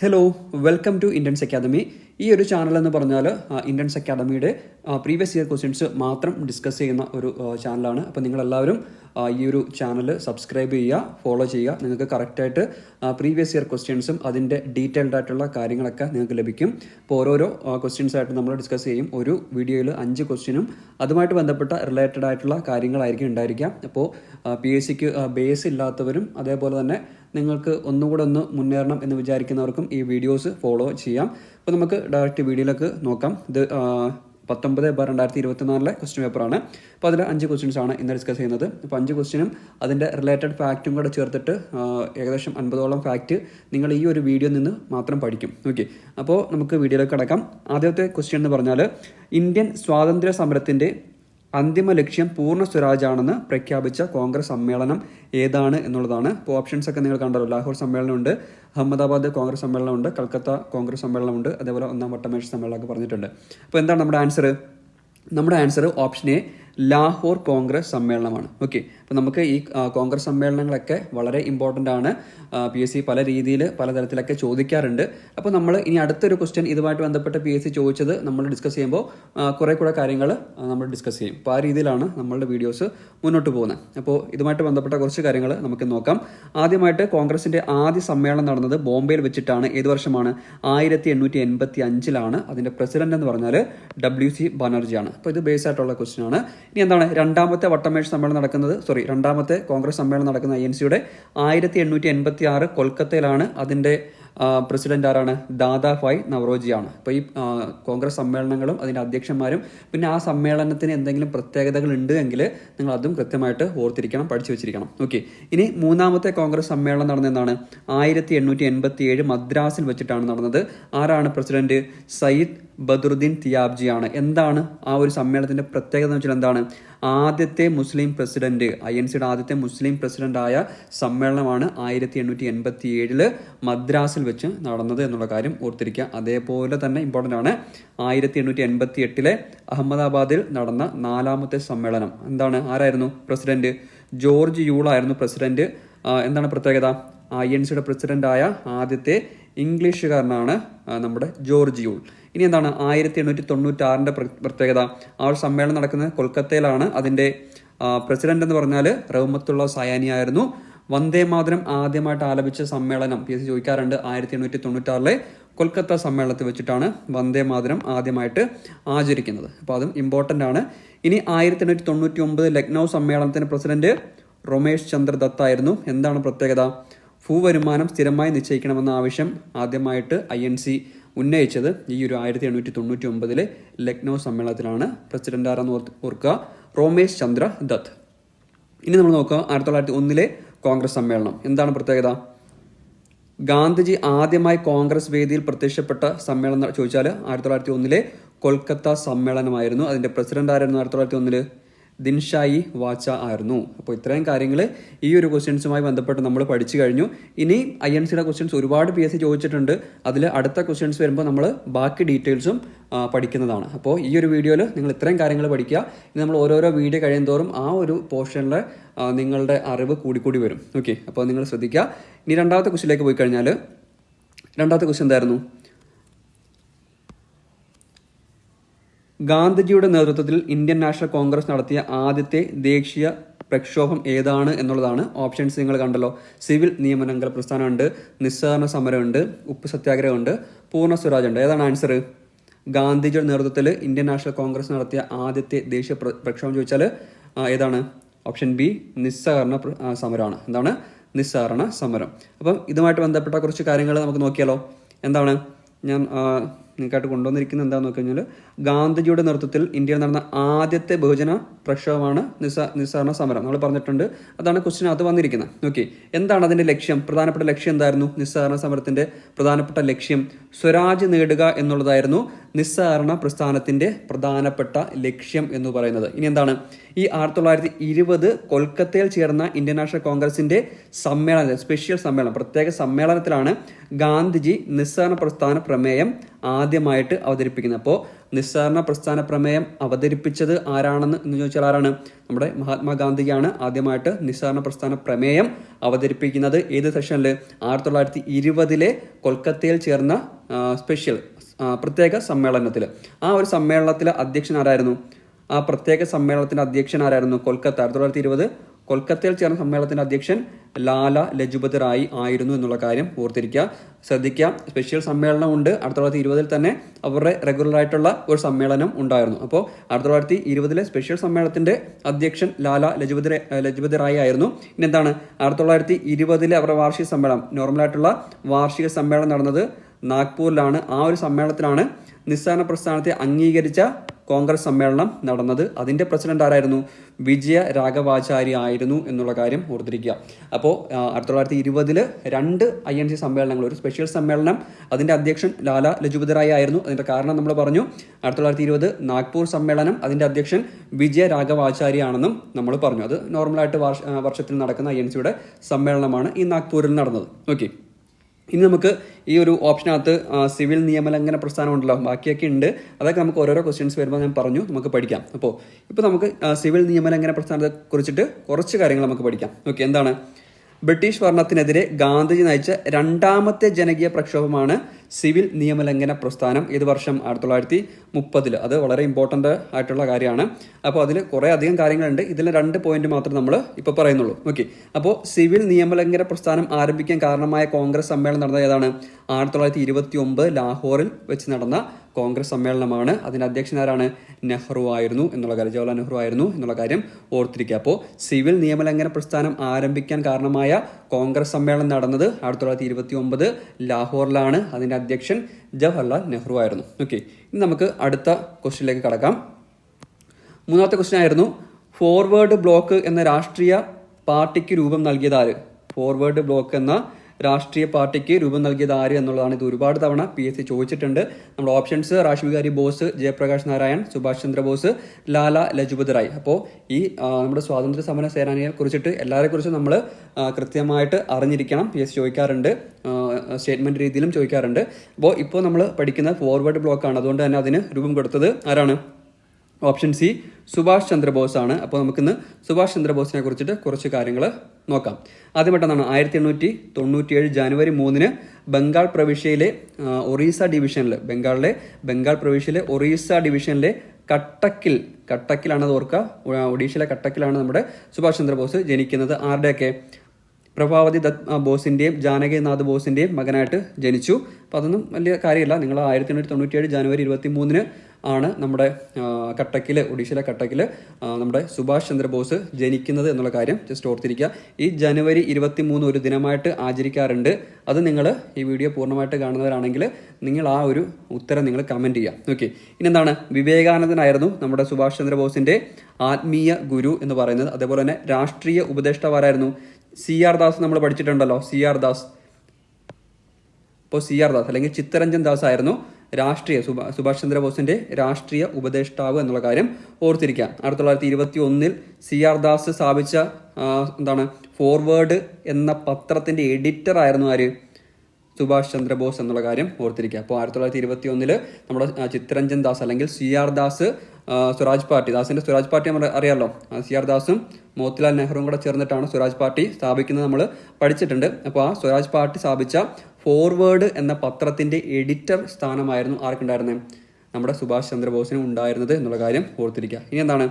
Hello welcome to Indians academy ഈ ഒരു channel എന്ന് പറഞ്ഞാൽ ഇന്ത്യൻസ് അക്കാദമിയുടെ പ്രീവിയസ് ഇയർ ക്വസ്റ്റ്യൻസ് മാത്രം ഡിസ്കസ് ചെയ്യുന്ന ഒരു ചാനലാണ് അപ്പോൾ നിങ്ങളെല്ലാവരും ഈ ഒരു ചാനൽ സബ്സ്ക്രൈബ് ചെയ്യുക ഫോളോ ചെയ്യുക. നിങ്ങൾക്ക് കറക്റ്റായിട്ട് പ്രീവിയസ് ഇയർ ക്വസ്റ്റ്യൻസും അതിന്റെ ഡീറ്റെയിൽഡ് ആയിട്ടുള്ള കാര്യങ്ങളൊക്കെ നിങ്ങൾക്ക് ലഭിക്കും. അപ്പോൾ ഓരോരോ ക്വസ്റ്റ്യൻസ് ആയിട്ട് നമ്മൾ ഡിസ്കസ് ചെയ്യും. ഒരു വീഡിയോയിൽ അഞ്ച് ക്വസ്റ്റ്യനും അതുമായിട്ട് ബന്ധപ്പെട്ട റിലേറ്റഡ് ആയിട്ടുള്ള കാര്യങ്ങളായിരിക്കും ഉണ്ടായിരിക്കുക. അപ്പോൾ പി എസ് സിക്ക് ബേസ് ഇല്ലാത്തവരും അതേപോലെ തന്നെ നിങ്ങൾക്ക് ഒന്നുകൂടെ ഒന്ന് മുന്നേറണം എന്ന് വിചാരിക്കുന്നവർക്കും ഈ വീഡിയോസ് ഫോളോ ചെയ്യാം. അപ്പോൾ നമുക്ക് ഡയറക്റ്റ് വീഡിയോയിലേക്ക് നോക്കാം. ഇത് പത്തൊമ്പത് ബാർ രണ്ടായിരത്തി ഇരുപത്തിനാലിലെ ക്വസ്റ്റ്യൻ പേപ്പറാണ് അപ്പോൾ അതിൽ അഞ്ച് ക്വസ്റ്റ്യൻസ് ആണ് ഇന്ന് ഡിസ്കസ് ചെയ്യുന്നത്. അപ്പോൾ അഞ്ച് ക്വസ്റ്റ്യനും അതിന്റെ റിലേറ്റഡ് ഫാക്റ്റും കൂടെ ചേർത്തിട്ട് ഏകദേശം അൻപതോളം ഫാക്റ്റ് നിങ്ങൾ ഈ ഒരു വീഡിയോ നിന്ന് മാത്രം പഠിക്കും. ഓക്കെ അപ്പോൾ നമുക്ക് വീഡിയോയിലേക്ക് കിടക്കാം. ആദ്യത്തെ ക്വസ്റ്റ്യൻ എന്ന് പറഞ്ഞാൽ ഇന്ത്യൻ സ്വാതന്ത്ര്യ സമരത്തിന്റെ അന്തിമ ലക്ഷ്യം പൂർണ സ്വരാജാണെന്ന് പ്രഖ്യാപിച്ച കോൺഗ്രസ് സമ്മേളനം ഏതാണ് എന്നുള്ളതാണ്. ഇപ്പോൾ ഓപ്ഷൻസ് ഒക്കെ നിങ്ങൾ കണ്ടല്ലോ. ലാഹോർ സമ്മേളനമുണ്ട് അഹമ്മദാബാദ് കോൺഗ്രസ് സമ്മേളനമുണ്ട് കൽക്കത്ത കോൺഗ്രസ് സമ്മേളനമുണ്ട് അതേപോലെ ഒന്നാം വട്ടമേശ സമ്മേളനമൊക്കെ പറഞ്ഞിട്ടുണ്ട്. അപ്പോൾ എന്താണ് നമ്മുടെ ആൻസർ നമ്മുടെ answer option A Lahore Congress സമ്മേളനമാണ്. ഓക്കെ അപ്പോൾ നമുക്ക് ഈ കോൺഗ്രസ് സമ്മേളനങ്ങളൊക്കെ വളരെ ഇമ്പോർട്ടന്റ് ആണ്. പി എസ് സി പല രീതിയിൽ പലതരത്തിലൊക്കെ ചോദിക്കാറുണ്ട്. അപ്പോൾ നമ്മൾ ഇനി അടുത്തൊരു ക്വസ്റ്റ്യൻ ഇതുമായിട്ട് ബന്ധപ്പെട്ട് പി എസ് സി ചോദിച്ചത് നമ്മൾ ഡിസ്കസ് ചെയ്യുമ്പോൾ കുറേ കൂടെ കാര്യങ്ങൾ നമ്മൾ ഡിസ്കസ് ചെയ്യും. അപ്പോൾ ആ രീതിയിലാണ് നമ്മളുടെ വീഡിയോസ് മുന്നോട്ട് പോകുന്നത്. അപ്പോൾ ഇതുമായിട്ട് ബന്ധപ്പെട്ട കുറച്ച് കാര്യങ്ങൾ നമുക്ക് നോക്കാം. ആദ്യമായിട്ട് കോൺഗ്രസിന്റെ ആദ്യ സമ്മേളനം നടന്നത് ബോംബെയിൽ വെച്ചിട്ടാണ്. ഏത് വർഷമാണ്? ആയിരത്തി എണ്ണൂറ്റി എൺപത്തി അഞ്ചിലാണ് അതിന്റെ പ്രസിഡന്റ് എന്ന് പറഞ്ഞാൽ ഡബ്ല്യു സി ബാനർജിയാണ്. അപ്പോൾ ഇത് ബേസ് ആയിട്ടുള്ള ക്വസ്റ്റ്യൻ ആണ്. ഇനി എന്താണ് രണ്ടാമത്തെ വട്ടമേഴ്സ് സമ്മേളനം നടക്കുന്നത്? സോറി രണ്ടാമത്തെ കോൺഗ്രസ് സമ്മേളനം നടക്കുന്ന ഐ എൻ സിയുടെ ആയിരത്തി എണ്ണൂറ്റി എൺപത്തി ആറ് കൊൽക്കത്തയിലാണ് അതിന്റെ പ്രസിഡന്റ് ആരാണ്? ദാദാഭായ് നവറോജിയാണ്. അപ്പോൾ ഈ കോൺഗ്രസ് സമ്മേളനങ്ങളും അതിന്റെ അധ്യക്ഷന്മാരും പിന്നെ ആ സമ്മേളനത്തിന് എന്തെങ്കിലും പ്രത്യേകതകൾ ഉണ്ട് എങ്കിൽ നിങ്ങൾ അതും കൃത്യമായിട്ട് ഓർത്തിരിക്കണം പഠിച്ചു വെച്ചിരിക്കണം. ഓക്കെ. ഇനി മൂന്നാമത്തെ കോൺഗ്രസ് സമ്മേളനം നടന്നതെന്നാണ് ആയിരത്തി എണ്ണൂറ്റി എൺപത്തി ഏഴ് മദ്രാസിൽ വെച്ചിട്ടാണ് നടന്നത്. ആരാണ് പ്രസിഡന്റ്? സയ്യിദ് ബദറുദ്ദീൻ തിയാബ്ജിയാണ്. എന്താണ് ആ ഒരു സമ്മേളനത്തിന്റെ പ്രത്യേകത എന്ന് വെച്ചാൽ എന്താണ്? ആദ്യത്തെ മുസ്ലിം പ്രസിഡന്റ് ഐ എൻ സിയുടെ ആദ്യത്തെ മുസ്ലിം പ്രസിഡന്റായ സമ്മേളനമാണ് ആയിരത്തി എണ്ണൂറ്റി എൺപത്തി ഏഴിൽ മദ്രാസിൽ വെച്ച് നടന്നത് എന്നുള്ള കാര്യം ഓർത്തിരിക്കുക. അതേപോലെ തന്നെ ഇമ്പോർട്ടന്റ് ആണ്. ആയിരത്തി എണ്ണൂറ്റി എൺപത്തി എട്ടിലെ അഹമ്മദാബാദിൽ നടന്ന നാലാമത്തെ സമ്മേളനം. എന്താണ്? ആരായിരുന്നു? പ്രസിഡന്റ്. ജോർജ് യൂൾ ആയിരുന്നു പ്രസിഡന്റ്. എന്താണ് പ്രത്യേകത? ഐ എൻ സിയുടെ പ്രസിഡന്റായ ആദ്യത്തെ ഇംഗ്ലീഷുകാരനാണ് നമ്മുടെ ജോർജ് യൂൾ. ഇനി എന്താണ് ആയിരത്തി എണ്ണൂറ്റി തൊണ്ണൂറ്റി ആറിന്റെ പ്രത്യേകത? ആ ഒരു സമ്മേളനം നടക്കുന്നത് കൊൽക്കത്തയിലാണ്. അതിന്റെ പ്രസിഡന്റ് എന്ന് പറഞ്ഞാൽ റഹ്മത്തുള്ള സയാനി ആയിരുന്നു. വന്ദേ മാതരം ആദ്യമായിട്ട് ആലപിച്ച സമ്മേളനം പി എസ് സി ചോദിക്കാറുണ്ട് ആയിരത്തി എണ്ണൂറ്റി തൊണ്ണൂറ്റി ആറിലെ കൊൽക്കത്ത സമ്മേളനത്തിൽ വെച്ചിട്ടാണ് വന്ദേ മാതരം ആദ്യമായിട്ട് ആചരിക്കുന്നത്. അപ്പോൾ അതും ഇമ്പോർട്ടന്റ് ആണ്. ഇനി ആയിരത്തി എണ്ണൂറ്റി തൊണ്ണൂറ്റി ഒമ്പത് ലക്നൗ സമ്മേളനത്തിന് പ്രസിഡന്റ് റൊമേഷ് ചന്ദ്ര ദത്ത് ആയിരുന്നു. എന്താണ് പ്രത്യേകത? ഭൂവരുമാനം സ്ഥിരമായി നിശ്ചയിക്കണമെന്ന ആവശ്യം ആദ്യമായിട്ട് ഐ എൻ സി ഉന്നയിച്ചത് ഈ ഒരു ആയിരത്തി എണ്ണൂറ്റി തൊണ്ണൂറ്റി ഒമ്പതിലെ ലക്നൗ സമ്മേളനത്തിലാണ് പ്രസിഡന്റ് ആരെന്ന് ഓർക്കുക. റോമേഷ് ചന്ദ്ര ദത്ത്. ഇനി നമ്മൾ നോക്കുക ആയിരത്തി തൊള്ളായിരത്തി ഒന്നിലെ കോൺഗ്രസ് സമ്മേളനം. എന്താണ് പ്രത്യേകത? ഗാന്ധിജി ആദ്യമായി കോൺഗ്രസ് വേദിയിൽ പ്രത്യക്ഷപ്പെട്ട സമ്മേളനം ചോദിച്ചാൽ ആയിരത്തി തൊള്ളായിരത്തി ഒന്നിലെ കൊൽക്കത്ത സമ്മേളനമായിരുന്നു. അതിന്റെ പ്രസിഡന്റ് ആയിരുന്നു ആയിരത്തി തൊള്ളായിരത്തി ഒന്നിൽ ദിൻഷായി വാച്ച ആയിരുന്നു. അപ്പോൾ ഇത്രയും കാര്യങ്ങൾ ഈ ഒരു ക്വസ്റ്റ്യൻസുമായി ബന്ധപ്പെട്ട് നമ്മൾ പഠിച്ചു കഴിഞ്ഞു. ഇനി ഐ എൻ സിയുടെ ക്വസ്റ്റ്യൻസ് ഒരുപാട് പി എസ് സി ചോദിച്ചിട്ടുണ്ട്. അതിൽ അടുത്ത ക്വസ്റ്റ്യൻസ് വരുമ്പോൾ നമ്മൾ ബാക്കി ഡീറ്റെയിൽസും പഠിക്കുന്നതാണ്. അപ്പോൾ ഈ ഒരു വീഡിയോയിൽ നിങ്ങൾ ഇത്രയും കാര്യങ്ങൾ പഠിക്കുക. ഇനി നമ്മൾ ഓരോരോ വീഡിയോ കഴിയുമോറും ആ ഒരു പോർഷനിലെ നിങ്ങളുടെ അറിവ് കൂടിക്കൂടി വരും. ഓക്കെ അപ്പോൾ നിങ്ങൾ ശ്രദ്ധിക്കുക. ഇനി രണ്ടാമത്തെ ക്വസ്റ്റിലേക്ക് പോയി കഴിഞ്ഞാൽ രണ്ടാമത്തെ ക്വസ്റ്റ്യൻ എന്തായിരുന്നു? ഗാന്ധിജിയുടെ നേതൃത്വത്തിൽ ഇന്ത്യൻ നാഷണൽ കോൺഗ്രസ് നടത്തിയ ആദ്യത്തെ ദേശീയ പ്രക്ഷോഭം ഏതാണ് എന്നുള്ളതാണ് ഓപ്ഷൻസ് നിങ്ങൾ കണ്ടല്ലോ. സിവിൽ നിയമനങ്ങൾ പ്രസ്ഥാനമുണ്ട് നിസ്സഹരണ സമരമുണ്ട് ഉപ്പ് സത്യാഗ്രഹമുണ്ട് പൂർണ സ്വരാജ് ഉണ്ട് ഏതാണ് ആൻസർ? ഗാന്ധിജിയുടെ നേതൃത്വത്തിൽ ഇന്ത്യൻ നാഷണൽ കോൺഗ്രസ് നടത്തിയ ആദ്യത്തെ ദേശീയ പ്രക്ഷോഭം ചോദിച്ചാൽ ഏതാണ്? ഓപ്ഷൻ ബി നിസ്സഹകരണ സമരമാണ്. എന്താണ്? നിസ്സഹരണ സമരം. അപ്പം ഇതുമായിട്ട് ബന്ധപ്പെട്ട കുറച്ച് കാര്യങ്ങൾ നമുക്ക് നോക്കിയാലോ. എന്താണ്? ഞാൻ നിങ്ങൾക്കായിട്ട് കൊണ്ടുവന്നിരിക്കുന്നത് എന്താണെന്ന് നോക്കി കഴിഞ്ഞാൽ ഗാന്ധിജിയുടെ നേതൃത്വത്തിൽ ഇന്ത്യ നടന്ന ആദ്യത്തെ ബഹുജന പ്രക്ഷോഭമാണ് നിസ നിസ്സാരണ സമരം. നമ്മൾ പറഞ്ഞിട്ടുണ്ട് അതാണ് ക്വസ്റ്റ്യൻ അത് വന്നിരിക്കുന്നത്. ഓക്കെ എന്താണ് അതിന്റെ ലക്ഷ്യം? പ്രധാനപ്പെട്ട ലക്ഷ്യം എന്തായിരുന്നു? നിസ്സാരണ സമരത്തിന്റെ പ്രധാനപ്പെട്ട ലക്ഷ്യം സ്വരാജ് നേടുക എന്നുള്ളതായിരുന്നു നിസ്സാരണ പ്രസ്ഥാനത്തിന്റെ പ്രധാനപ്പെട്ട ലക്ഷ്യം എന്ന് പറയുന്നത്. ഇനി എന്താണ്? ഈ ആയിരത്തി തൊള്ളായിരത്തി ഇരുപത് കൊൽക്കത്തയിൽ ചേർന്ന ഇന്ത്യൻ നാഷണൽ കോൺഗ്രസിന്റെ സമ്മേളനം സ്പെഷ്യൽ സമ്മേളനം പ്രത്യേക സമ്മേളനത്തിലാണ് ഗാന്ധിജി നിസ്സാരണ പ്രസ്ഥാന പ്രമേയം ആദ്യമായിട്ട് അവതരിപ്പിക്കുന്നത്. അപ്പോൾ നിസ്സാരണ പ്രസ്ഥാന പ്രമേയം അവതരിപ്പിച്ചത് ആരാണെന്ന് എന്ന് ചോദിച്ചാൽ ആരാണ്? നമ്മുടെ മഹാത്മാഗാന്ധിയാണ് ആദ്യമായിട്ട് നിസ്സാരണ പ്രസ്ഥാന പ്രമേയം അവതരിപ്പിക്കുന്നത്. ഏത് സെഷനിൽ ആയിരത്തി തൊള്ളായിരത്തി ഇരുപതിലെ കൊൽക്കത്തയിൽ ചേർന്ന സ്പെഷ്യൽ പ്രത്യേക സമ്മേളനത്തിൽ ആ ഒരു സമ്മേളനത്തിലെ അധ്യക്ഷൻ ആരായിരുന്നു? ആ പ്രത്യേക സമ്മേളനത്തിന്റെ അധ്യക്ഷൻ ആരായിരുന്നു? കൊൽക്കത്ത. ആയിരത്തി തൊള്ളായിരത്തി ഇരുപത് കൊൽക്കത്തയിൽ ചേർന്ന സമ്മേളനത്തിന്റെ അധ്യക്ഷൻ ലാല ലജുപത് റായി ആയിരുന്നു എന്നുള്ള കാര്യം ഓർത്തിരിക്കുക. ശ്രദ്ധിക്കുക. സ്പെഷ്യൽ സമ്മേളനം ഉണ്ട് ആയിരത്തി തൊള്ളായിരത്തി ഇരുപതിൽ തന്നെ അവരുടെ റെഗുലർ ആയിട്ടുള്ള ഒരു സമ്മേളനം ഉണ്ടായിരുന്നു. അപ്പോൾ ആയിരത്തി തൊള്ളായിരത്തി ഇരുപതിലെ സ്പെഷ്യൽ സമ്മേളനത്തിന്റെ അധ്യക്ഷൻ ലാല ലജുപത് ലജുപത് റായി ആയിരുന്നു. ഇനി എന്താണ്? ആയിരത്തി തൊള്ളായിരത്തി ഇരുപതിലെ അവരുടെ വാർഷിക സമ്മേളനം നോർമലായിട്ടുള്ള വാർഷിക സമ്മേളനം നടന്നത് നാഗ്പൂരിലാണ്. ആ ഒരു സമ്മേളനത്തിലാണ് നിസ്സാരണ പ്രസ്ഥാനത്തെ അംഗീകരിച്ച കോൺഗ്രസ് സമ്മേളനം നടന്നത്. അതിന്റെ പ്രസിഡന്റ് ആരായിരുന്നു? വിജയ രാഘവാചാരി ആയിരുന്നു എന്നുള്ള കാര്യം ഓർത്തിരിക്കുക. അപ്പോൾ ആയിരത്തി തൊള്ളായിരത്തി ഇരുപതിൽ രണ്ട് ഐ എൻ സി സമ്മേളനങ്ങൾ ഒരു സ്പെഷ്യൽ സമ്മേളനം അതിന്റെ അധ്യക്ഷൻ ലാല ലജുപത് ആയിരുന്നു. അതിന്റെ കാരണം നമ്മൾ പറഞ്ഞു ആയിരത്തി തൊള്ളായിരത്തി ഇരുപത് നാഗ്പൂർ സമ്മേളനം അതിന്റെ അധ്യക്ഷൻ വിജയ രാഘവാചാരി ആണെന്നും നമ്മൾ പറഞ്ഞു. അത് നോർമലായിട്ട് വർഷ വർഷത്തിൽ നടക്കുന്ന ഐ എൻ സിയുടെ സമ്മേളനമാണ് ഈ നാഗ്പൂരിൽ നടന്നത്. ഓക്കെ ഇനി നമുക്ക് ഈ ഒരു ഓപ്ഷനകത്ത് സിവിൽ നിയമലംഘന പ്രസ്ഥാനം ഉണ്ടല്ലോ ബാക്കിയൊക്കെ ഉണ്ട്. അതൊക്കെ നമുക്ക് ഓരോരോ ക്വസ്റ്റ്യൻസ് വരുമ്പോൾ ഞാൻ പറഞ്ഞു നമുക്ക് പഠിക്കാം. അപ്പോൾ ഇപ്പോൾ നമുക്ക് സിവിൽ നിയമലംഘന പ്രസ്ഥാനത്തെ കുറിച്ചിട്ട് കുറച്ച് കാര്യങ്ങൾ നമുക്ക് പഠിക്കാം. ഓക്കെ എന്താണ്? ബ്രിട്ടീഷ് ഭരണത്തിനെതിരെ ഗാന്ധിജി നയിച്ച രണ്ടാമത്തെ ജനകീയ പ്രക്ഷോഭമാണ് സിവിൽ നിയമലംഘന പ്രസ്ഥാനം. ഏത് വർഷം ആയിരത്തി തൊള്ളായിരത്തി മുപ്പതിൽ അത് വളരെ ഇമ്പോർട്ടന്റ് ആയിട്ടുള്ള കാര്യമാണ്. അപ്പോൾ അതിൽ കുറേ അധികം കാര്യങ്ങളുണ്ട്. ഇതിൽ രണ്ട് പോയിന്റ് മാത്രം നമ്മൾ ഇപ്പോൾ പറയുന്നുള്ളൂ. ഓക്കെ അപ്പോൾ സിവിൽ നിയമലംഘന പ്രസ്ഥാനം ആരംഭിക്കാൻ കാരണമായ കോൺഗ്രസ് സമ്മേളനം നടന്നത് ഏതാണ്? ആയിരത്തി തൊള്ളായിരത്തി ഇരുപത്തി ഒമ്പത് ലാഹോറിൽ വെച്ച് നടന്ന കോൺഗ്രസ് സമ്മേളനമാണ്. അതിന് അധ്യക്ഷനാരാണ് നെഹ്റു ആയിരുന്നു. എന്നുള്ള കാര്യം ജവഹർലാൽ നെഹ്റു ആയിരുന്നു എന്നുള്ള കാര്യം ഓർത്തിരിക്കുക. അപ്പോൾ സിവിൽ നിയമലംഘന പ്രസ്ഥാനം ആരംഭിക്കാൻ കാരണമായ കോൺഗ്രസ് സമ്മേളനം നടന്നത് ആയിരത്തി തൊള്ളായിരത്തി ഇരുപത്തി ഒമ്പത് ലാഹോറിലാണ്. അതിന്റെ അധ്യക്ഷൻ ജവഹർലാൽ നെഹ്റു ആയിരുന്നു. ഓക്കെ ഇനി നമുക്ക് അടുത്ത ക്വസ്റ്റ്യനിലേക്ക് കടക്കാം. മൂന്നാമത്തെ ക്വസ്റ്റ്യൻ ആയിരുന്നു ഫോർവേഡ് ബ്ലോക്ക് എന്ന രാഷ്ട്രീയ പാർട്ടിക്ക് രൂപം നൽകിയതാര് ഫോർവേഡ് ബ്ലോക്ക് എന്ന രാഷ്ട്രീയ പാർട്ടിക്ക് രൂപം നൽകിയത് ആര് എന്നുള്ളതാണ് ഇത് ഒരുപാട് തവണ പി എസ് സി ചോദിച്ചിട്ടുണ്ട്. നമ്മുടെ ഓപ്ഷൻസ് ബിഹാരി ബോസ് ജയപ്രകാശ് നാരായൺ സുഭാഷ് ചന്ദ്രബോസ് ലാല ലജുപത് റായ്. അപ്പോൾ ഈ നമ്മുടെ സ്വാതന്ത്ര്യ സമര സേനാനിയെ കുറിച്ചിട്ട് എല്ലാവരെ കുറിച്ചും നമ്മൾ കൃത്യമായിട്ട് അറിഞ്ഞിരിക്കണം. പി എസ് സി ചോദിക്കാറുണ്ട്. സ്റ്റേറ്റ്മെന്റ് രീതിയിലും ചോദിക്കാറുണ്ട്. അപ്പോൾ ഇപ്പോൾ നമ്മൾ പഠിക്കുന്ന ഫോർവേഡ് ബ്ലോക്കാണ് അതുകൊണ്ട് തന്നെ അതിന് രൂപം കൊടുത്തത് ആരാണ്? ഓപ്ഷൻ സി സുഭാഷ് ചന്ദ്രബോസ് ആണ്. അപ്പോൾ നമുക്കിന്ന് സുഭാഷ് ചന്ദ്രബോസിനെ കുറിച്ചിട്ട് കുറച്ച് കാര്യങ്ങൾ നോക്കാം. ആദ്യമായിട്ടാണ് ആയിരത്തി എണ്ണൂറ്റി തൊണ്ണൂറ്റിയേഴ് ജനുവരി മൂന്നിന് ബംഗാൾ പ്രവിശ്യയിലെ ഒറീസ ഡിവിഷനിൽ ബംഗാളിലെ ബംഗാൾ പ്രവിശ്യയിലെ ഒറീസ ഡിവിഷനിലെ കട്ടക്കിൽ കട്ടക്കിലാണ് ഓർക്കുക. ഒഡീഷയിലെ കട്ടക്കിലാണ് നമ്മുടെ സുഭാഷ് ചന്ദ്രബോസ് ജനിക്കുന്നത്. ആരുടെയൊക്കെ? പ്രഭാവതി ദത്ത് ബോസിന്റെയും ജാനകിനാഥ് ബോസിന്റെയും മകനായിട്ട് ജനിച്ചു. അപ്പോൾ അതൊന്നും വലിയ കാര്യമില്ല. നിങ്ങൾ ആയിരത്തി എണ്ണൂറ്റി തൊണ്ണൂറ്റിയേഴ് ജനുവരി ഇരുപത്തി മൂന്നിന് ആണ് നമ്മുടെ കട്ടക്കിൽ ഒഡീഷയിലെ കട്ടക്കിൽ നമ്മുടെ സുഭാഷ് ചന്ദ്രബോസ് ജനിക്കുന്നത് എന്നുള്ള കാര്യം ജസ്റ്റ് ഓർത്തിരിക്കുക. ഈ ജനുവരി ഇരുപത്തി മൂന്ന് ഒരു ദിനമായിട്ട് ആചരിക്കാറുണ്ട്. അത് നിങ്ങൾ ഈ വീഡിയോ പൂർണമായിട്ട് കാണുന്നവരാണെങ്കിൽ നിങ്ങൾ ആ ഒരു ഉത്തരം നിങ്ങൾ കമന്റ് ചെയ്യുക. ഓക്കെ ഇനി എന്താണ്? വിവേകാനന്ദനായിരുന്നു നമ്മുടെ സുഭാഷ് ചന്ദ്രബോസിന്റെ ആത്മീയ ഗുരു എന്ന് പറയുന്നത്. അതേപോലെ തന്നെ രാഷ്ട്രീയ ഉപദേഷ്ടാവാരായിരുന്നു. സി ആർ ദാസ് നമ്മൾ പഠിച്ചിട്ടുണ്ടല്ലോ. C R Das. ഇപ്പോൾ സി ആർ ദാസ് അല്ലെങ്കിൽ ചിത്തരഞ്ജൻ ദാസ് ആയിരുന്നു. രാഷ്ട്രീയ സുഭാ- സുഭാഷ് ചന്ദ്രബോസിന്റെ രാഷ്ട്രീയ ഉപദേഷ്ടാവ് എന്നുള്ള കാര്യം ഓർത്തിരിക്കുക ആയിരത്തി തൊള്ളായിരത്തി ഇരുപത്തി ഒന്നിൽ സി ആർ ദാസ് സ്ഥാപിച്ച എന്താണ് ഫോർവേഡ് എന്ന പത്രത്തിന്റെ എഡിറ്റർ ആയിരുന്നു ആര്? സുഭാഷ് ചന്ദ്രബോസ് എന്നുള്ള കാര്യം ഓർത്തിരിക്കുക അപ്പോൾ ആയിരത്തി തൊള്ളായിരത്തി ഇരുപത്തി ഒന്നിൽ നമ്മുടെ ചിത്രരഞ്ജൻ ദാസ് അല്ലെങ്കിൽ C R Das Swaraj party ദാസിന്റെ Swaraj party നമ്മൾ അറിയാമല്ലോ സി ആർ ദാസും മോത്തിലാൽ നെഹ്റുവും കൂടെ ചേർന്നിട്ടാണ് സ്വരാജ് പാർട്ടി സ്ഥാപിക്കുന്നത് നമ്മൾ പഠിച്ചിട്ടുണ്ട്. അപ്പോൾ ആ സ്വരാജ് പാർട്ടി സ്ഥാപിച്ച ഫോർവേഡ് എന്ന പത്രത്തിന്റെ എഡിറ്റർ സ്ഥാനമായിരുന്നു ആർക്കുണ്ടായിരുന്നത് നമ്മുടെ സുഭാഷ് ചന്ദ്രബോസിന് ഉണ്ടായിരുന്നത് എന്നുള്ള കാര്യം ഓർത്തിരിക്കുക ഇനി എന്താണ്?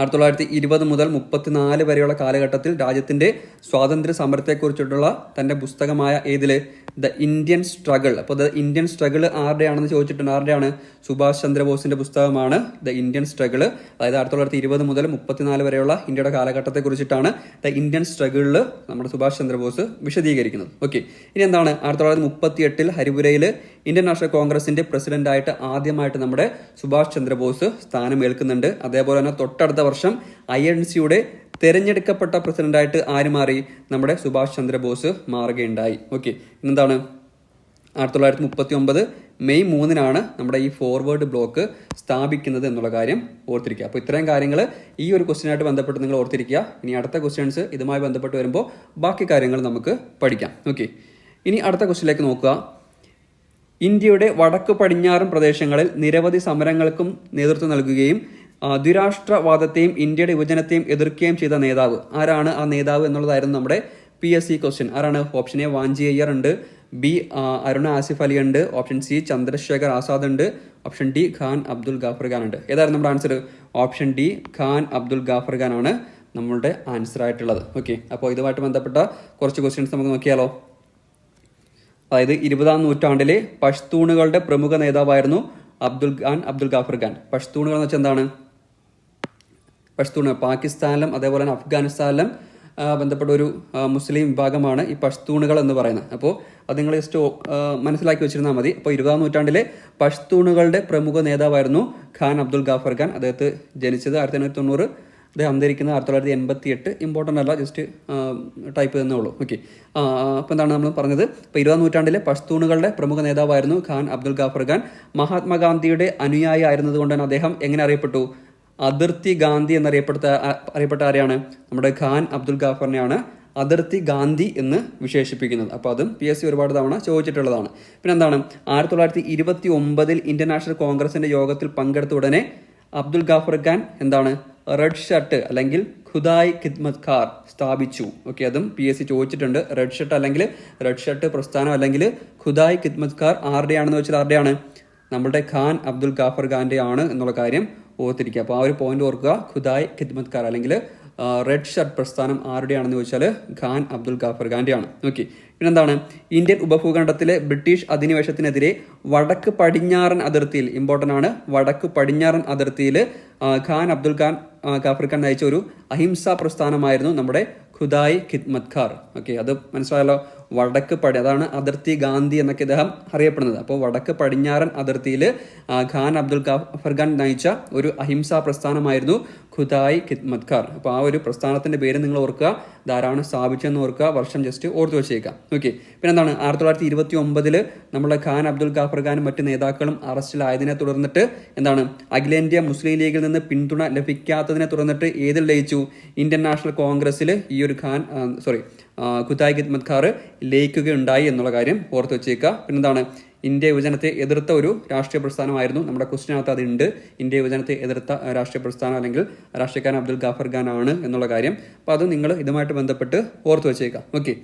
ആയിരത്തി തൊള്ളായിരത്തി ഇരുപത് മുതൽ മുപ്പത്തിനാല് വരെയുള്ള കാലഘട്ടത്തിൽ രാജ്യത്തിന്റെ സ്വാതന്ത്ര്യ സമരത്തെക്കുറിച്ചിട്ടുള്ള തന്റെ പുസ്തകമായ ഏതിൽ ദ ഇന്ത്യൻ സ്ട്രഗിൾ. അപ്പോൾ ദ ഇന്ത്യൻ സ്ട്രഗിൾ ആരുടെയാണെന്ന് ചോദിച്ചിട്ടുണ്ട്. ആരുടെയാണ്? സുഭാഷ് ചന്ദ്രബോസിന്റെ പുസ്തകമാണ് ദ ഇന്ത്യൻ സ്ട്രഗിൾ. അതായത് ആയിരത്തി തൊള്ളായിരത്തി ഇരുപത് മുതൽ മുപ്പത്തിനാല് വരെയുള്ള ഇന്ത്യയുടെ കാലഘട്ടത്തെ കുറിച്ചിട്ടാണ് ദ ഇന്ത്യൻ സ്ട്രഗിളിൽ നമ്മുടെ സുഭാഷ് ചന്ദ്രബോസ് വിശദീകരിക്കുന്നത്. ഓക്കെ. ഇനി എന്താണ്? ആയിരത്തി തൊള്ളായിരത്തി മുപ്പത്തി എട്ടിൽ ഹരിപുരയിൽ ഇന്ത്യൻ നാഷണൽ കോൺഗ്രസിന്റെ പ്രസിഡന്റായിട്ട് ആദ്യമായിട്ട് നമ്മുടെ സുഭാഷ് ചന്ദ്രബോസ് സ്ഥാനമേൽക്കുന്നുണ്ട്. അതേപോലെ തന്നെ തൊട്ടടുത്ത വർഷം ഐ എൻ സിയുടെ തെരഞ്ഞെടുക്കപ്പെട്ട പ്രസിഡന്റായിട്ട് ആര് മാറി? നമ്മുടെ സുഭാഷ് ചന്ദ്രബോസ് മാറുകയുണ്ടായി. ഓക്കെ എന്താണ് ആയിരത്തി തൊള്ളായിരത്തി മുപ്പത്തി ഒമ്പത് മെയ് മൂന്നിനാണ് നമ്മുടെ ഈ ഫോർവേഡ് ബ്ലോക്ക് സ്ഥാപിക്കുന്നത് എന്നുള്ള കാര്യം ഓർത്തിരിക്കുക. അപ്പോൾ ഇത്രയും കാര്യങ്ങൾ ഈ ഒരു ക്വസ്റ്റ്യനായിട്ട് ബന്ധപ്പെട്ട് നിങ്ങൾ ഓർത്തിരിക്കുക. ഇനി അടുത്ത ക്വസ്റ്റ്യൻസ് ഇതുമായി ബന്ധപ്പെട്ട് വരുമ്പോൾ ബാക്കി കാര്യങ്ങൾ നമുക്ക് പഠിക്കാം. ഓക്കെ ഇനി അടുത്ത ക്വസ്റ്റ്യനിലേക്ക് നോക്കുക. ഇന്ത്യയുടെ വടക്കു പടിഞ്ഞാറൻ പ്രദേശങ്ങളിൽ നിരവധി സമരങ്ങൾക്കും നേതൃത്വം നൽകുകയും ദ്വിരാഷ്ട്രവാദത്തെയും ഇന്ത്യയുടെ വിഭജനത്തെയും എതിർക്കുകയും ചെയ്ത നേതാവ്. ആരാണ് ആ നേതാവ് എന്നുള്ളതായിരുന്നു നമ്മുടെ പി എസ് സി ക്വസ്റ്റ്യൻ ആരാണ്? ഓപ്ഷൻ എ വാഞ്ചി അയ്യർ ഉണ്ട്. ബി അരുണ ആസിഫ് അലി ഉണ്ട്. ഓപ്ഷൻ സി ചന്ദ്രശേഖർ ആസാദ് ഉണ്ട്. ഓപ്ഷൻ ഡി ഖാൻ അബ്ദുൽ ഗാഫർ ഖാൻ ഉണ്ട്. ഏതായിരുന്നു നമ്മുടെ answer option D Khan Abdul Ghaffar Khan ആണ് നമ്മളുടെ ആൻസർ ആയിട്ടുള്ളത്. ഓക്കെ അപ്പോൾ ഇതുമായിട്ട് ബന്ധപ്പെട്ട കുറച്ച് ക്വസ്റ്റ്യൻസ് നമുക്ക് നോക്കിയാലോ? അതായത് ഇരുപതാം നൂറ്റാണ്ടിലെ പഷ്തൂണുകളുടെ പ്രമുഖ നേതാവായിരുന്നു അബ്ദുൽ ഖാൻ അബ്ദുൽ ഗാഫർ ഖാൻ. പഷ്തൂണുകൾ എന്ന് വെച്ചാൽ എന്താണ്? പഷ്തൂണ് പാകിസ്ഥാനിലും അതേപോലെ തന്നെ അഫ്ഗാനിസ്ഥാനിലും ബന്ധപ്പെട്ട ഒരു മുസ്ലിം വിഭാഗമാണ് ഈ പഷ്തൂണുകൾ എന്ന് പറയുന്നത്. അപ്പോൾ അത് നിങ്ങൾ ജസ്റ്റ് മനസ്സിലാക്കി വെച്ചിരുന്നാൽ മതി. അപ്പോൾ ഇരുപതാം നൂറ്റാണ്ടിലെ പഷ്തൂണുകളുടെ പ്രമുഖ നേതാവായിരുന്നു ഖാൻ അബ്ദുൽ ഗാഫർ ഖാൻ. അദ്ദേഹത്തെ ജനിച്ചത് ആയിരത്തി തൊണ്ണൂറ് അദ്ദേഹം അന്തരിക്കുന്നത് ആയിരത്തി തൊള്ളായിരത്തി എൺപത്തി എട്ട് ഇമ്പോർട്ടന്റ് അല്ല ജസ്റ്റ് ടൈപ്പ് തന്നേ ഉള്ളൂ. ഓക്കെ അപ്പോൾ എന്താണ് നമ്മൾ പറഞ്ഞത്? ഇപ്പോൾ ഇരുപതാം നൂറ്റാണ്ടിലെ പഷ്തൂണുകളുടെ പ്രമുഖ നേതാവായിരുന്നു ഖാൻ അബ്ദുൽ ഗാഫർ ഖാൻ. മഹാത്മാഗാന്ധിയുടെ അനുയായി ആയിരുന്നതുകൊണ്ട് തന്നെ അദ്ദേഹം എങ്ങനെ അറിയപ്പെട്ടു? അതിർത്തി ഗാന്ധി എന്നറിയപ്പെടുത്ത അറിയപ്പെട്ട ആരെയാണ്? നമ്മുടെ ഖാൻ അബ്ദുൽ ഗാഫറിനെയാണ് അതിർത്തി ഗാന്ധി എന്ന് വിശേഷിപ്പിക്കുന്നത്. അപ്പോൾ അതും പി എസ് സി ഒരുപാട് തവണ ചോദിച്ചിട്ടുള്ളതാണ്. പിന്നെ എന്താണ്? ആയിരത്തി തൊള്ളായിരത്തി ഇരുപത്തി ഒമ്പതിൽ ഇന്ത്യൻ നാഷണൽ കോൺഗ്രസിന്റെ യോഗത്തിൽ പങ്കെടുത്ത ഉടനെ അബ്ദുൽ ഗാഫർ ഖാൻ എന്താണ്? റെഡ് ഷർട്ട് അല്ലെങ്കിൽ ഖുദായ് ഖിദ്മത് ഖാർ സ്ഥാപിച്ചു. ഓക്കെ അതും പി എസ് സി ചോദിച്ചിട്ടുണ്ട്. റെഡ് ഷർട്ട് അല്ലെങ്കിൽ റെഡ് ഷർട്ട് പ്രസ്ഥാനം അല്ലെങ്കിൽ ഖുദായ് ഖിദ്മത് ഖാർ ആരുടെയാണെന്ന് വെച്ചാൽ ആരുടെയാണ്? നമ്മുടെ ഖാൻ അബ്ദുൽ ഗാഫർ ഖാന്റെ ആണ് എന്നുള്ള കാര്യം ഓർത്തിരിക്കുക. അപ്പോൾ ആ ഒരു പോയിന്റ് ഓർക്കുക. ഖുദായ് ഖിദ്മത് ഖാർ അല്ലെങ്കിൽ റെഡ് ഷർട്ട് പ്രസ്ഥാനം ആരുടെയാണെന്ന് ചോദിച്ചാൽ ഖാൻ അബ്ദുൽ ഗാഫർ ആണ് ഓക്കെ പിന്നെന്താണ്? ഇന്ത്യൻ ഉപഭൂഖണ്ഡത്തിലെ ബ്രിട്ടീഷ് അധിനിവേശത്തിനെതിരെ വടക്ക് പടിഞ്ഞാറൻ അതിർത്തിയിൽ ഇമ്പോർട്ടന്റ് ആണ് വടക്ക് പടിഞ്ഞാറൻ അതിർത്തിയിൽ ഖാൻ അബ്ദുൽ ഖാൻ ഖാൻ നയിച്ച ഒരു അഹിംസ പ്രസ്ഥാനമായിരുന്നു നമ്മുടെ ഖുദായ് ഖിദ്മത് ഖാർ ഓക്കെ അത് മനസ്സിലായല്ലോ? വടക്ക് പടി അതാണ് അതിർത്തി ഗാന്ധി എന്നൊക്കെ ഇദ്ദേഹം അറിയപ്പെടുന്നത്. അപ്പോൾ വടക്ക് പടിഞ്ഞാറൻ അതിർത്തിയിൽ ഖാൻ അബ്ദുൽ ഗാഫർ ഖാൻ നയിച്ച ഒരു അഹിംസാ പ്രസ്ഥാനമായിരുന്നു ഖുദായ് ഖിദ്മത് ഖാർ അപ്പോൾ ആ ഒരു പ്രസ്ഥാനത്തിന്റെ പേര് നിങ്ങൾ ഓർക്കുക. ധാരാളം സ്ഥാപിച്ചെന്ന് ഓർക്കുക. വർഷം ജസ്റ്റ് ഓർത്തു വെച്ചേക്കാം. ഓക്കെ പിന്നെ എന്താണ് ആയിരത്തി തൊള്ളായിരത്തി ഇരുപത്തി ഒമ്പതിൽ നമ്മുടെ ഖാൻ അബ്ദുൽ ഗാഫർ ഖാനും മറ്റ് നേതാക്കളും അറസ്റ്റിലായതിനെ തുടർന്നിട്ട് എന്താണ്? അഖിലേന്ത്യാ മുസ്ലിം ലീഗിൽ നിന്ന് പിന്തുണ ലഭിക്കാത്തതിനെ തുടർന്നിട്ട് ഏതിൽ ലയിച്ചു? ഇന്ത്യൻ നാഷണൽ കോൺഗ്രസിൽ ഈ ഖാൻ സോറി കുതായ് ഖിദ്മത് ഖാർ ലയിക്കുകയുണ്ടായി എന്നുള്ള കാര്യം ഓർത്ത് വെച്ചേക്കുക പിന്നെന്താണ്? ഇന്ത്യ വിഭജനത്തെ എതിർത്ത ഒരു രാഷ്ട്രീയ പ്രസ്ഥാനമായിരുന്നു. നമ്മുടെ ക്വസ്റ്റിനകത്ത് അതുണ്ട്. ഇന്ത്യ വിഭജനത്തെ എതിർത്ത രാഷ്ട്രീയ പ്രസ്ഥാനം അല്ലെങ്കിൽ രാഷ്ട്രീയക്കാരൻ അബ്ദുൽ ഗാഫർ ഖാൻ ആണ് എന്നുള്ള കാര്യം. അപ്പോൾ അത് നിങ്ങൾ ഇതുമായിട്ട് ബന്ധപ്പെട്ട് ഓർത്ത് വെച്ചേക്കാം. ഓക്കെ.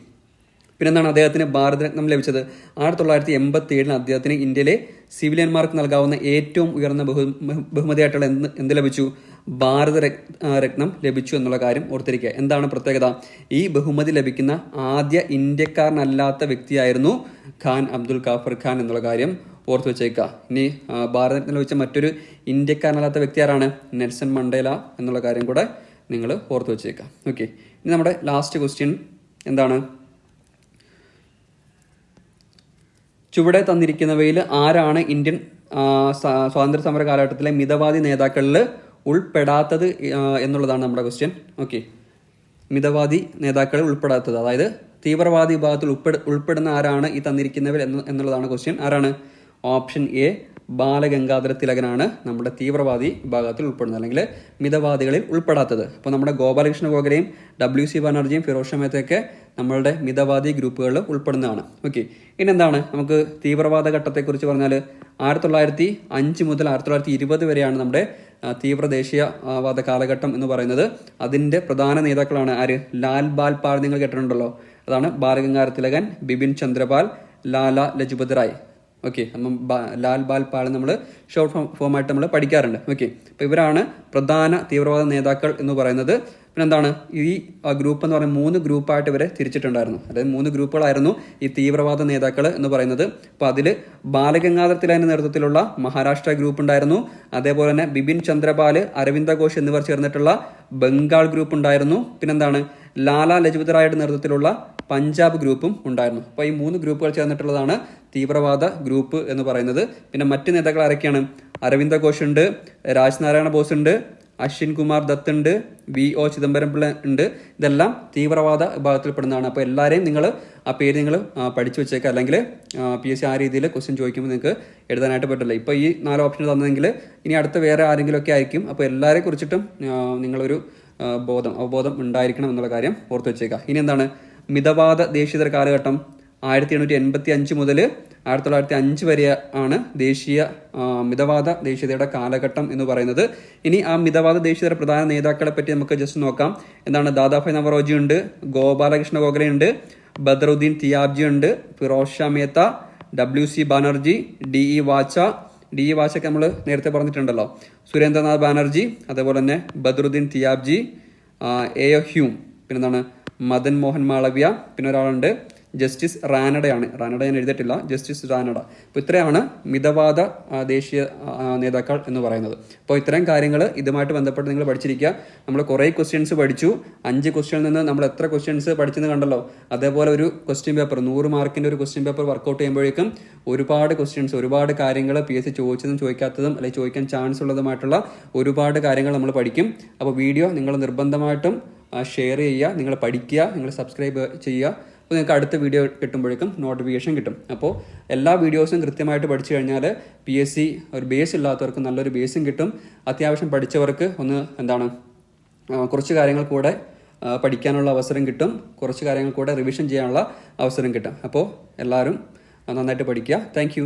പിന്നെന്താണ് അദ്ദേഹത്തിന് ഭാരതരത്നം ലഭിച്ചത്? ആയിരത്തി തൊള്ളായിരത്തി എൺപത്തി ഏഴിന് അദ്ദേഹത്തിന് ഇന്ത്യയിലെ സിവിലിയന്മാർക്ക് നൽകാവുന്ന ഏറ്റവും ഉയർന്ന ബഹു- ബഹുമതിയായിട്ടുള്ള എന്ത് എന്ത് ലഭിച്ചു? ഭാരത രത്നം ലഭിച്ചു എന്നുള്ള കാര്യം ഓർത്തിരിക്കുക. എന്താണ് പ്രത്യേകത? ഈ ബഹുമതി ലഭിക്കുന്ന ആദ്യ ഇന്ത്യക്കാരനല്ലാത്ത വ്യക്തിയായിരുന്നു ഖാൻ അബ്ദുൽ ഖാഫർ ഖാൻ എന്നുള്ള കാര്യം ഓർത്തു വെച്ചേക്കുക. ഇനി ഭാരതരത്നം ലഭിച്ച മറ്റൊരു ഇന്ത്യക്കാരനല്ലാത്ത വ്യക്തി ആരാണ്? നെൽസൺ മണ്ടേല എന്നുള്ള കാര്യം കൂടെ നിങ്ങൾ ഓർത്തു വെച്ചേക്കാം ഓക്കെ. ഇനി നമ്മുടെ ലാസ്റ്റ് ക്വസ്റ്റ്യൻ എന്താണ്? ചുവടെ തന്നിരിക്കുന്നവയിൽ ആരാണ് ഇന്ത്യൻ സ്വാതന്ത്ര്യ സമര കാലഘട്ടത്തിലെ മിതവാദി നേതാക്കളിൽ ഉൾപ്പെടാത്തത് എന്നുള്ളതാണ് നമ്മുടെ ക്വസ്റ്റ്യൻ ഓക്കെ മിതവാദി നേതാക്കളിൽ ഉൾപ്പെടാത്തത്. അതായത് തീവ്രവാദി വിഭാഗത്തിൽ ഉൾപ്പെട ഉൾപ്പെടുന്ന ആരാണ് ഈ തന്നിരിക്കുന്നവർ എന്ന് എന്നുള്ളതാണ് ക്വസ്റ്റ്യൻ ആരാണ്? ഓപ്ഷൻ എ ബാലഗംഗാധര തിലകനാണ് നമ്മുടെ തീവ്രവാദി വിഭാഗത്തിൽ ഉൾപ്പെടുന്നത് അല്ലെങ്കിൽ മിതവാദികളിൽ ഉൾപ്പെടാത്തത്. അപ്പോൾ നമ്മുടെ ഗോപാലകൃഷ്ണ ഗോഖലെയും ഡബ്ല്യു സി ബാനർജിയും ഫിറോസ് ഷമേത്തൊക്കെ നമ്മളുടെ മിതവാദി ഗ്രൂപ്പുകളിൽ ഉൾപ്പെടുന്നതാണ്. ഓക്കെ ഇനി എന്താണ്? നമുക്ക് തീവ്രവാദ ഘട്ടത്തെക്കുറിച്ച് പറഞ്ഞാൽ ആയിരത്തി തൊള്ളായിരത്തി അഞ്ച് മുതൽ ആയിരത്തി തൊള്ളായിരത്തി ഇരുപത് വരെയാണ് നമ്മുടെ തീവ്ര ദേശീയവാദ കാലഘട്ടം എന്ന് പറയുന്നത് അതിന്റെ പ്രധാന നേതാക്കളാണ് ആര്? ലാൽ ബാൽ പാൽ നിങ്ങൾ കേട്ടിട്ടുണ്ടല്ലോ. അതാണ് ബാലഗംഗാര തിലകൻ ബിപിൻ ചന്ദ്രപാൽ ലാല ലജുപത് റായ്. ഓക്കെ അപ്പം ലാൽ ബാൽ പാൽ നമ്മൾ ഷോർട്ട് ഫോം ഫോമായിട്ട് നമ്മൾ പഠിക്കാറുണ്ട്. ഓക്കെ അപ്പോൾ ഇവരാണ് പ്രധാന തീവ്രവാദ നേതാക്കൾ എന്ന് പറയുന്നത്. പിന്നെ എന്താണ് ഈ ഗ്രൂപ്പ് എന്ന് പറയുന്നത് മൂന്ന് ഗ്രൂപ്പായിട്ട് ഇവരെ തിരിച്ചിട്ടുണ്ടായിരുന്നു. അതായത് മൂന്ന് ഗ്രൂപ്പുകളായിരുന്നു ഈ തീവ്രവാദ നേതാക്കൾ എന്ന് പറയുന്നത്. അപ്പോൾ അതിൽ ബാലഗംഗാധര തിലകന്റെ നേതൃത്വത്തിലുള്ള മഹാരാഷ്ട്ര ഗ്രൂപ്പ് ഉണ്ടായിരുന്നു. അതേപോലെ തന്നെ ബിപിൻ ചന്ദ്രപാൽ അരവിന്ദ ഘോഷ് എന്നിവർ ചേർന്നിട്ടുള്ള ബംഗാൾ ഗ്രൂപ്പ് ഉണ്ടായിരുന്നു. പിന്നെന്താണ്? ലാല ലജ്പത് റായുടെ നേതൃത്വത്തിലുള്ള പഞ്ചാബ് ഗ്രൂപ്പും ഉണ്ടായിരുന്നു. അപ്പോൾ ഈ മൂന്ന് ഗ്രൂപ്പുകൾ ചേർന്നിട്ടുള്ളതാണ് തീവ്രവാദ ഗ്രൂപ്പ് എന്ന് പറയുന്നത്. പിന്നെ മറ്റ് നേതാക്കൾ ആരൊക്കെയാണ്? അരവിന്ദ ഘോഷ് ഉണ്ട് രാജ്നാരായണ ബോസ് ഉണ്ട് അശ്വിൻ കുമാർ ദത്ത് ഉണ്ട് വി ഒ ചിദംബരം പിള്ള ഉണ്ട്. ഇതെല്ലാം തീവ്രവാദ വിഭാഗത്തിൽപ്പെടുന്നതാണ്. അപ്പോൾ എല്ലാവരെയും നിങ്ങൾ ആ പേര് നിങ്ങൾ പഠിച്ചു വെച്ചേക്കുക അല്ലെങ്കിൽ പി എസ് സി ആ രീതിയിൽ ക്വസ്റ്റ്യൻ ചോദിക്കുമ്പോൾ നിങ്ങൾക്ക് എഴുതാനായിട്ട് പറ്റില്ല ഇപ്പോൾ ഈ നാല് ഓപ്ഷൻ തന്നതെങ്കിൽ ഇനി അടുത്ത വേറെ ആരെങ്കിലും ഒക്കെ ആയിരിക്കും. അപ്പോൾ എല്ലാവരെ കുറിച്ചിട്ടും നിങ്ങളൊരു ബോധം അവബോധം ഉണ്ടായിരിക്കണം എന്നുള്ള കാര്യം ഓർത്ത് വെച്ചേക്കുക ഇനി എന്താണ്? മിതവാദ ദേശീയതര കാലഘട്ടം. ആയിരത്തി എണ്ണൂറ്റി എൺപത്തി അഞ്ച് മുതൽ ആയിരത്തി തൊള്ളായിരത്തി അഞ്ച് വരെ ആണ് ദേശീയ മിതവാദ ദേശീയതയുടെ കാലഘട്ടം എന്ന് പറയുന്നത്. ഇനി ആ മിതവാദ ദേശീയതയുടെ പ്രധാന നേതാക്കളെ പറ്റി നമുക്ക് ജസ്റ്റ് നോക്കാം. എന്താണ്? ദാദാഭായ് നവറോജി ഉണ്ട് ഗോപാലകൃഷ്ണ ഗോഖലെ ഉണ്ട് ബദറുദ്ദീൻ തിയാബ്ജി ഉണ്ട് Firoz Shah Mehta W C Banerjee D E Wacha D E വാച്ചൊക്കെ നമ്മൾ നേരത്തെ പറഞ്ഞിട്ടുണ്ടല്ലോ. സുരേന്ദ്രനാഥ് ബാനർജി അതേപോലെ തന്നെ ബദറുദ്ദീൻ തിയാബ്ജി എ. ഹ്യൂം. പിന്നെന്താണ്? മദൻ മോഹൻ മാളവ്യ പിന്നെ ഒരാളുണ്ട്. ജസ്റ്റിസ് റാനഡയാണ്. റാനഡ ഞാൻ എഴുതിയിട്ടില്ല. ജസ്റ്റിസ് റാനഡ. അപ്പോൾ ഇത്രയാണ് മിതവാദ ദേശീയ നേതാക്കൾ എന്ന് പറയുന്നത്. അപ്പോൾ ഇത്തരം കാര്യങ്ങൾ ഇതുമായിട്ട് ബന്ധപ്പെട്ട് നിങ്ങൾ പഠിച്ചിരിക്കുക. നമ്മൾ കുറേ ക്വസ്റ്റ്യൻസ് പഠിച്ചു. അഞ്ച് ക്വസ്റ്റ്യനിൽ നിന്ന് നമ്മൾ എത്ര ക്വസ്റ്റ്യൻസ് പഠിച്ചെന്ന് കണ്ടല്ലോ. അതേപോലെ ഒരു ക്വസ്റ്റ്യൻ പേപ്പർ നൂറ് മാർക്കിന്റെ ഒരു ക്വസ്റ്റ്യൻ പേപ്പർ വർക്കൗട്ട് ചെയ്യുമ്പോഴേക്കും ഒരുപാട് ക്വസ്റ്റ്യൻസ് ഒരുപാട് കാര്യങ്ങൾ പി എസ് സി ചോദിച്ചതും ചോദിക്കാത്തതും അല്ലെങ്കിൽ ചോദിക്കാൻ ചാൻസ് ഉള്ളതുമായിട്ടുള്ള ഒരുപാട് കാര്യങ്ങൾ നമ്മൾ പഠിക്കും. അപ്പോൾ വീഡിയോ നിങ്ങൾ നിർബന്ധമായിട്ടും ഷെയർ ചെയ്യുക. നിങ്ങൾ പഠിക്കുക. നിങ്ങൾ സബ്സ്ക്രൈബ് ചെയ്യുക. അപ്പോൾ നിങ്ങൾക്ക് അടുത്ത വീഡിയോ കിട്ടുമ്പോഴേക്കും നോട്ടിഫിക്കേഷൻ കിട്ടും. അപ്പോൾ എല്ലാ വീഡിയോസും കൃത്യമായിട്ട് പഠിച്ചു കഴിഞ്ഞാൽ പി എസ് സി ഒരു ബേസ് ഇല്ലാത്തവർക്ക് നല്ലൊരു ബേസും കിട്ടും. അത്യാവശ്യം പഠിച്ചവർക്ക് ഒന്ന് എന്താണ് കുറച്ച് കാര്യങ്ങൾ കൂടെ പഠിക്കാനുള്ള അവസരം കിട്ടും. കുറച്ച് കാര്യങ്ങൾ കൂടെ റിവിഷൻ ചെയ്യാനുള്ള അവസരം കിട്ടും. അപ്പോൾ എല്ലാവരും നന്നായിട്ട് പഠിക്കുക. താങ്ക്